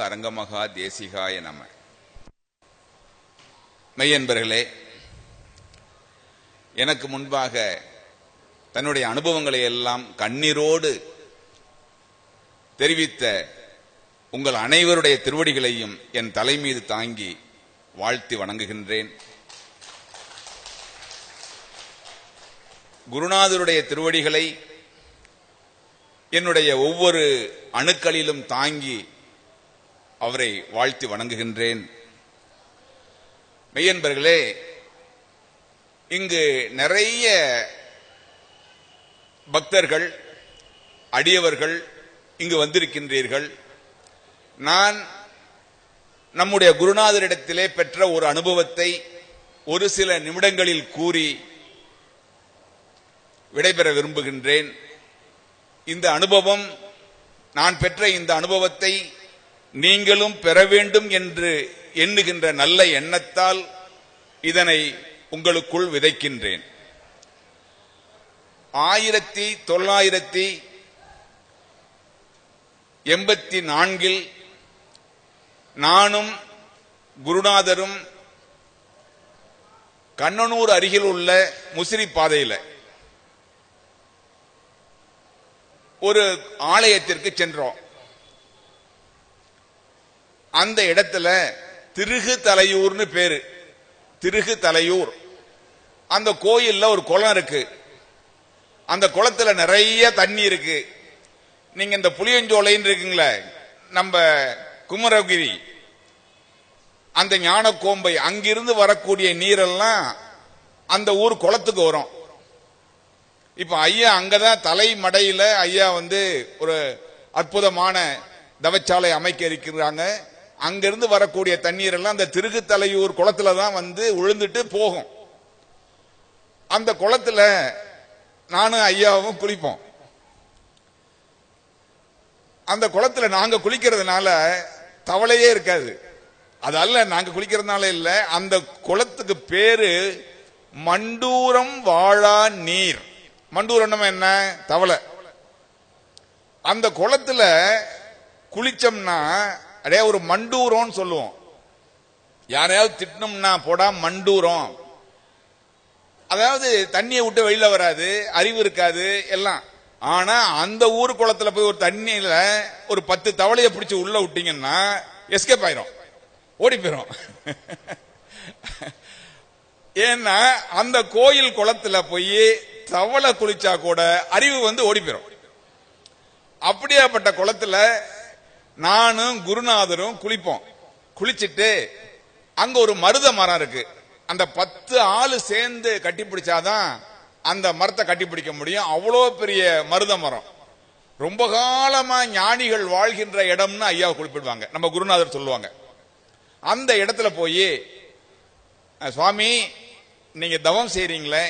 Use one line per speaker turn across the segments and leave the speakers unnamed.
அரங்கமகா தேசிகாய நம. மெய்யன்பர்களே எனக்கு முன்பாக தன்னுடைய அனுபவங்களை எல்லாம் கண்ணீரோடு தெரிவித்த உங்கள் அனைவருடைய திருவடிகளையும் என் தலைமீது தாங்கி வாழ்த்தி வணங்குகின்றேன். குருநாதருடைய திருவடிகளை என்னுடைய ஒவ்வொரு அணுக்களிலும் தாங்கி அவரை வாழ்த்தி வணங்குகின்றேன். மெய்யன்பர்களே இங்கு நிறைய பக்தர்கள் அடியவர்கள் இங்கு வந்திருக்கின்றீர்கள். நான் நம்முடைய குருநாதரிடத்திலே பெற்ற ஒரு அனுபவத்தை ஒரு சில நிமிடங்களில் கூறி விடைபெற விரும்புகின்றேன். இந்த அனுபவம் நான் பெற்ற இந்த அனுபவத்தை நீங்களும் பெற வேண்டும் என்று எண்ணுகின்ற நல்ல எண்ணத்தால் இதனை உங்களுக்குள் விதைக்கின்றேன். ஆயிரத்தி தொள்ளாயிரத்தி எண்பத்தி நான்கில் நானும் குருநாதரும் கண்ணனூர் அருகில் உள்ள முசிறி பாதையில் ஒரு ஆலயத்திற்கு சென்றோம். அந்த இடத்துல திருகு தலையூர்னு பேரு. திருகு தலையூர். அந்த கோயில்ல ஒரு குளம் இருக்கு. அந்த குளத்துல நிறைய தண்ணி இருக்கு. நீங்க இந்த புளியஞ்சோலைன்னு இருக்குங்களே நம்ம குமரகிரி அந்த ஞான கோம்பை அங்கிருந்து வரக்கூடிய நீரெல்லாம் அந்த ஊர் குளத்துக்கு வரும். இப்ப ஐயா அங்கதான் தலை மடையில ஐயா வந்து ஒரு அற்புதமான தவச்சாலை அமைக்க இருக்கிறாங்க. அங்கிருந்து வரக்கூடிய தண்ணீர் எல்லாம் அந்த திருகுத்தலையூர் குளத்துல தான் வந்து விழுந்துட்டு போகும். அந்த குளத்துல நானும் ஐயாவும் குளிப்போம். அந்த குளத்துல நாங்க குளிக்கிறதுனால தவளையே இருக்காது. அது அல்ல நாங்க குளிக்கிறதுனால இல்ல. அந்த குளத்துக்கு பேரு மண்டூரம் வாழா நீர். மண்டூரம் என்ன? தவளை. அந்த குளத்துல குளிச்சோம்னா அடே ஒரு மண்டூரம்னு சொல்லுவோம். யாரையாவது திட்டணும்னா போடா மண்டூரம். அதாவது தண்ணியை விட்டு வெளியில வராது அறிவு இருக்காது எல்லாம். ஆனா அந்த ஊர் குளத்துல போய் ஒரு தண்ணியில ஒரு பத்து தவளையை பிடிச்சி உள்ள விட்டீங்கன்னா எஸ்கேப் ஆயிரும். ஓடி போயிரும். ஏன்னா அந்த கோயில் குளத்துல போய் தவளை குளிச்சா கூட அறிவு வந்து ஓடி போயிரும். அப்படியாப்பட்ட குளத்துல நானும் குருநாதரும் குளிப்போம். குளிச்சுட்டு அங்க ஒரு மருத மரம் இருக்கு. அந்த பத்து ஆளு சேர்ந்து கட்டி பிடிச்சாதான் அந்த மரத்தை கட்டி பிடிக்க முடியும். அவ்வளோ பெரிய மருத மரம். ரொம்ப காலமா ஞானிகள் வாழ்கின்ற இடம்னு ஐயாவை குறிப்பிடுவாங்க. நம்ம குருநாதர் சொல்லுவாங்க. அந்த இடத்துல போய் சுவாமி நீங்க தவம் செய்றீங்களே.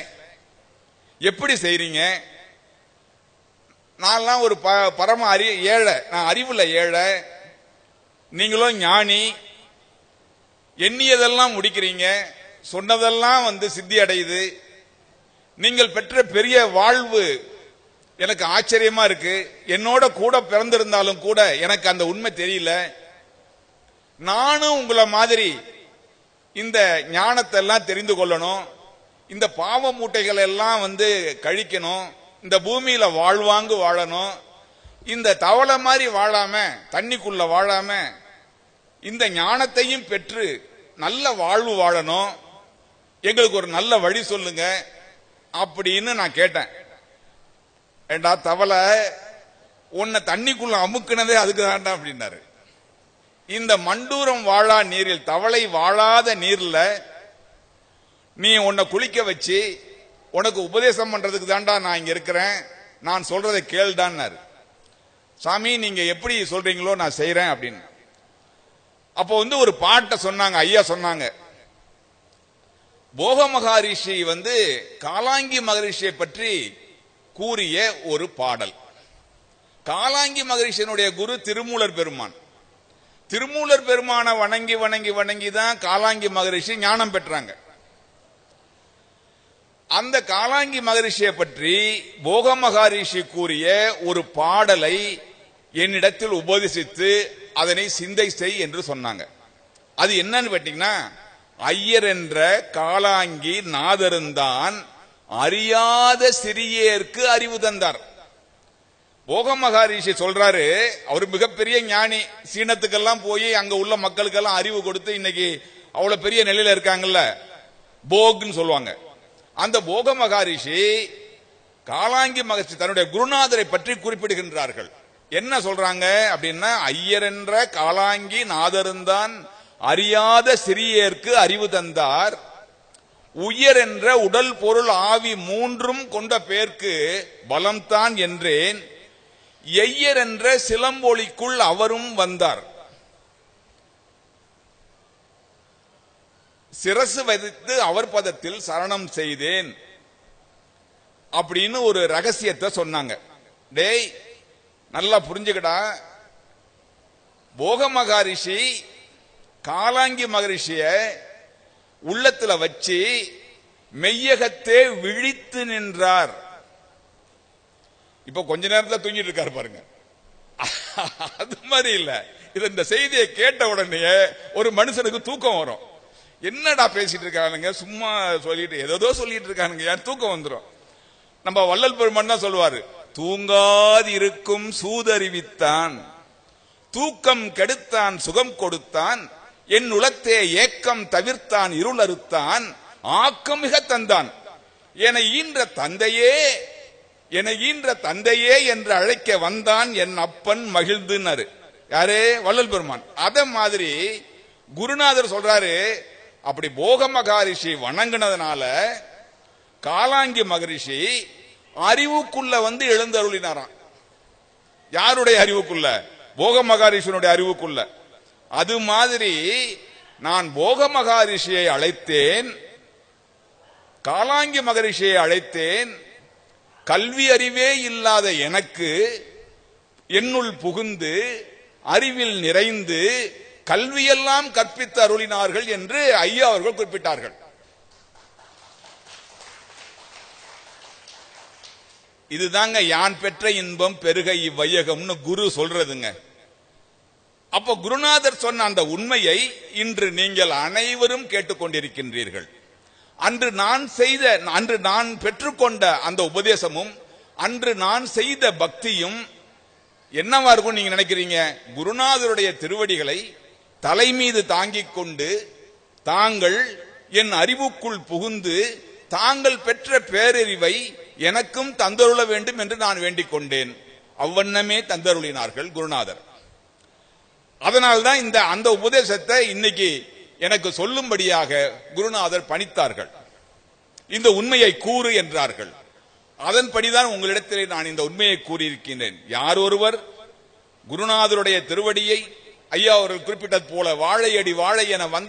எப்படி செய்றீங்க? நான்லாம் ஒரு ப- பரம அறி ஏழை. நான் அறிவுல ஏழை. நீங்களும் ஞானி. எண்ணியதெல்லாம் முடிக்கிறீங்க. சொன்னதெல்லாம் வந்து சித்தி அடையுது. நீங்கள் பெற்ற பெரிய வாழ்வு எனக்கு ஆச்சரியமா இருக்கு. என்னோட கூட பிறந்திருந்தாலும் கூட எனக்கு அந்த உண்மை தெரியல. நானும் உங்களை மாதிரி இந்த ஞானத்தை எல்லாம் தெரிந்து கொள்ளணும். இந்த பாவ மூட்டைகளை எல்லாம் வந்து கழிக்கணும். இந்த பூமியில வாழ்வாங்கு வாழணும். இந்த தவளை மாதிரி வாழாம தண்ணிக்குள்ள வாழாம இந்த ஞானத்தையும் பெற்று நல்ல வாழ்வு வாழணும். எங்களுக்கு ஒரு நல்ல வழி சொல்லுங்க அப்படின்னு நான் கேட்டேன். ஏண்டா தவளை உன்னை தண்ணிக்குள்ள அமுக்குனதே அதுக்கு தாண்டா அப்படின்னாரு. இந்த மண்டூரம் வாழா நீரில் தவளை வாழாத நீர்ல நீ உன்னை குளிக்க வச்சு உனக்கு உபதேசம் பண்றதுக்கு தாண்டா நான் இங்க இருக்கிறேன். நான் சொல்றதை கேள்டான்னாரு. சாமி நீங்க எப்படி சொல்றீங்களோ நான் செய்யறேன் அப்படின்னு. அப்போ வந்து ஒரு பாட்டை சொன்னாங்க ஐயா சொன்னாங்க. போக மகாரிஷி வந்து காலாங்கி மகரிஷியை பற்றி கூறிய ஒரு பாடல். காலாங்கி மகரிஷியனுடைய குரு திருமூலர் பெருமான். திருமூலர் பெருமானை வணங்கி வணங்கி வணங்கி தான் காலாங்கி மகரிஷி ஞானம் பெற்றாங்க. அந்த காலாங்கி மகரிஷியை பற்றி போக மகாரிஷி கூறிய ஒரு பாடலை என்னிடத்தில் உபதேசித்து அதனை சிந்தை செய் என்று சொன்னாங்க. அது என்னன்னு கேட்டீங்கன்னா ஐயர் என்ற காலாங்கி நாதருந்தான் அறியாத சிறியேற்கு அறிவு தந்தார். போக மகாரிஷி சொல்றாரு அவர் மிகப்பெரிய ஞானி. சீனத்துக்கெல்லாம் போய் அங்க உள்ள மக்களுக்கெல்லாம் அறிவு கொடுத்து இன்னைக்கு அவ்வளவு பெரிய நிலையில இருக்காங்கல்ல. போக்னு சொல்லுவாங்க. அந்த போக மகாரிஷி காலாங்கி மகர்ஷி தன்னுடைய குருநாதரை பற்றி குறிப்பிடுகின்றார்கள். என்ன சொல்றாங்க அப்படின்னா ஐயர் என்ற காலாங்கி நாதருந்தான் அறியாத சிறியேற்கு அறிவு தந்தார். உயர் என்ற உடல் பொருள் ஆவி மூன்றும் கொண்ட பேர்க்கு பலம்தான் என்றேன். எய்யர் என்ற சிலம்பொலிக்குள் அவரும் வந்தார். சிரசு வைத்து அவர் பதத்தில் சரணம் செய்தேன் அப்படின்னு ஒரு ரகசியத்தை சொன்னாங்க. டேய் நல்லா புரிஞ்சுக்கிட்டா போக மகாரிஷி காலாங்கி மகரிஷிய உள்ளத்துல வச்சு மெய்யகத்தே விழித்து நின்றார். இப்ப கொஞ்ச நேரத்தில் தூங்கிட்டு இருக்காரு பாருங்க. அது மாதிரி இல்ல. இது இந்த செய்தியை கேட்ட உடனே ஒரு மனுஷனுக்கு தூக்கம் வரும். என்னடா பேசிட்டு இருக்கானுங்க? சும்மா சொல்லிட்டு ஏதோ சொல்லிட்டு இருக்கானுங்க. யார் தூக்கம் வந்துடும் நம்ம வள்ளல் பெருமான் தான் சொல்லுவாரு தூங்காதிருக்கும் சூதறிவித்தான். தூக்கம் கெடுத்தான் சுகம் கொடுத்தான். என் உலத்தே ஏக்கம் தவிர்த்தான் இருள் அறுத்தான் ஆக்கம் மிக தந்தான். என ஈன்ற தந்தையே என ஈன்ற தந்தையே என்று அழைக்க வந்தான் என் அப்பன் மகிழ்ந்துன்னாரு. யாரு? வள்ளல் பெருமான். அத மாதிரி குருநாதர் சொல்றாரு அப்படி போக மகாரிஷி வணங்கினதுனால காலாங்கி மகரிஷி அறிவுக்குள்ள வந்து எழுந்தருளினாராம். யாருடைய அறிவுக்குள்ள? போக மகாரிஷியனுடைய அறிவுக்குள்ள. அது மாதிரி நான் போக மகாரிஷியை அழைத்தேன் காலாங்கி மகரிஷியை அழைத்தேன் கல்வி அறிவே இல்லாத எனக்கு என்னுள் புகுந்து அறிவில் நிறைந்து கல்வியெல்லாம் கற்பித்து அருளினார்கள் என்று ஐயா அவர்கள் குறிப்பிட்டார்கள். இதுதாங்க யான் பெற்ற இன்பம் பெருக இவ்வையகம்னு குரு சொல்றதுங்க. அப்ப குருநாதர் சொன்ன அந்த உண்மையை இன்று நீங்கள் அனைவரும் கேட்டுக்கொண்டிருக்கின்றீர்கள். அன்று நான் செய்த அன்று நான் பெற்றுக்கொண்ட அந்த உபதேசமும் அன்று நான் செய்த பக்தியும் என்னவா இருக்கும் நீங்க நினைக்கிறீங்க? குருநாதருடைய திருவடிகளை தலை மீது தாங்கிக் கொண்டு தாங்கள் என் அறிவுக்குள் புகுந்து தாங்கள் பெற்ற பேரறிவை எனக்கும் தந்தருள வேண்டும் என்று நான் வேண்டிக் கொண்டேன். அவ்வண்ணமே தந்தருளினார்கள் குருநாதர். அதனால்தான் இந்த அந்த உபதேசத்தை இன்னைக்கு எனக்கு சொல்லும்படியாக குருநாதர் பணித்தார்கள். இந்த உண்மையை கூறு என்றார்கள். அதன்படிதான் உங்களிடத்திலே நான் இந்த உண்மையை கூறியிருக்கின்றேன். யார் ஒருவர் குருநாதருடைய திருவடியை ஐயா அவர்கள் குறிப்பிட்டது போல வாழையடி வாழை என வந்த